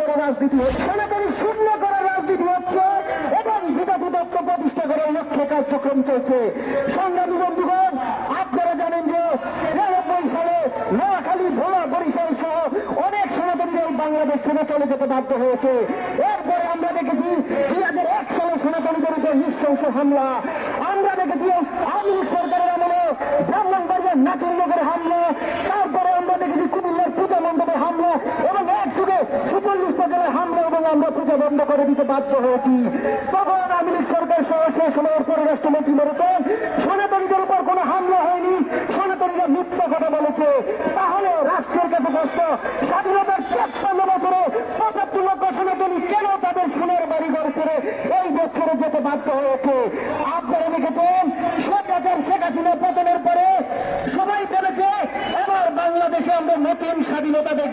রাজনীতি হচ্ছে সনাতনী শূন্য করার রাজনীতি হচ্ছে এবং বিজাতি তত্ত্ব প্রতিষ্ঠা করার লক্ষ্যে কার্যক্রম চলছে। সংগ্রামী বন্ধুগণ, আপনারা জানেন যে নিরানব্বই সালে নোয়াখালী, ভোলা, বরিশাল সহ অনেক সনাতনীরা বাংলাদেশ ছেড়ে চলে যেতে বাধ্য হয়েছে। এরপরে আমরা দেখেছি দুই হাজার এক সালে সনাতনীদের উপর নৃশংস হামলা, আমরা দেখেছি আওয়ামী সরকারের আমলে ব্রাহ্মণবাড়িয়ার নাচনগরে হামলা, তারপরে আমরা দেখেছি কুমিল্লার পূজা মণ্ডপে হামলা এবং এক যুগে সুচল্লিশ পর্যায়ে হামলা এবং বন্ধ করে দিতে বাধ্য হয়েছি। তখন আওয়ামী লীগ সরকার সহ সে সময়ের পররাষ্ট্রমন্ত্রী বলেছেন সনাতনীদের উপর কোনো হামলা হয়নি, সনাতনীরা মিথ্যা কথা বলেছে। তাহলে রাষ্ট্রের কাছে প্রশ্ন স্বাধীনতার তেপ্পান্ন বছরে পঁচাত্তর লক্ষ সনাতনী কেন তাদের সোনার বাড়ি ঘর ছেড়ে এই দেশ ছেড়ে যেতে বাধ্য হয়েছে? আপনারা দেখেছেন হাজার শেখ হাসিনা পতনের পরে সবাই ভেবেছে এবার বাংলাদেশে আমরা নতুন স্বাধীনতা দেখব।